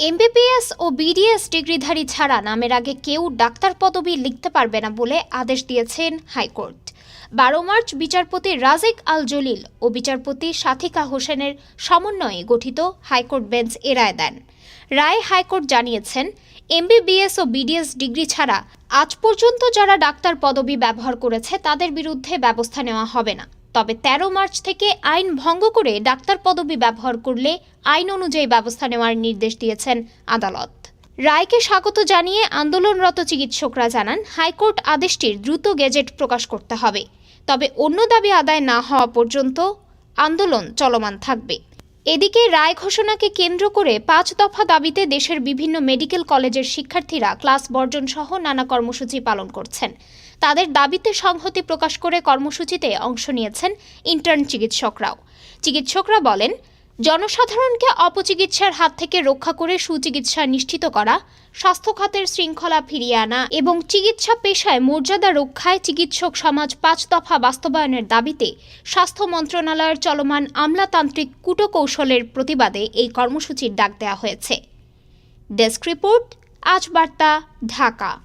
MBBS ও BDS ডিগ্রিধারী ছাড়া নামের আগে কেউ ডাক্তার পদবি লিখতে পারবে না বলে আদেশ দিয়েছেন হাইকোর্ট। বারো মার্চ বিচারপতি রাজেক আল জলিল ও বিচারপতি সাথিকা হোসেনের সমন্বয়ে গঠিত হাইকোর্ট বেঞ্চ এ রায় দেন। রায় হাইকোর্ট জানিয়েছেন এমবিবিএস ও বিডিএস ডিগ্রি ছাড়া আজ পর্যন্ত যারা ডাক্তার পদবি ব্যবহার করেছে তাদের বিরুদ্ধে ব্যবস্থা নেওয়া হবে না। তবে তেরো মার্চ থেকে আইন ভঙ্গ করে ডাক্তার পদবি ব্যবহার করলে আইন অনুযায়ী ব্যবস্থা নেওয়ার নির্দেশ দিয়েছেন আদালত। রায়কে স্বাগত জানিয়ে আন্দোলনরত চিকিৎসকরা জানান, হাইকোর্ট আদেশটির দ্রুত গেজেট প্রকাশ করতে হবে। তবে অন্য দাবি আদায় না হওয়া পর্যন্ত আন্দোলন চলমান থাকবে। এদিকে রায় ঘোষণাকে কেন্দ্র করে পাঁচ দফা দাবিতে দেশের বিভিন্ন মেডিকেল কলেজের শিক্ষার্থীরা ক্লাস বর্জন সহ নানা কর্মসূচি পালন করছেন। তাদের দাবিতে সংহতি প্রকাশ করে কর্মসূচিতে অংশ নিয়েছেন ইন্টার্ন চিকিৎসকরাও। চিকিৎসকরা বলেন জনসাধারণকে অপচিকিৎসার হাত থেকে রক্ষা করে সুচিকিৎসা নিশ্চিত করা, স্বাস্থ্য খাতের শৃঙ্খলা ফিরিয়ে আনা এবং চিকিৎসা পেশায় মর্যাদা রক্ষায় চিকিৎসক সমাজ পাঁচ দফা বাস্তবায়নের দাবিতে স্বাস্থ্য মন্ত্রণালয়ের চলমান আমলাতান্ত্রিক কূটকৌশলের প্রতিবাদে এই কর্মসূচির ডাক দেওয়া হয়েছে। ডেস্ক রিপোর্ট, আজ বার্তা, ঢাকা।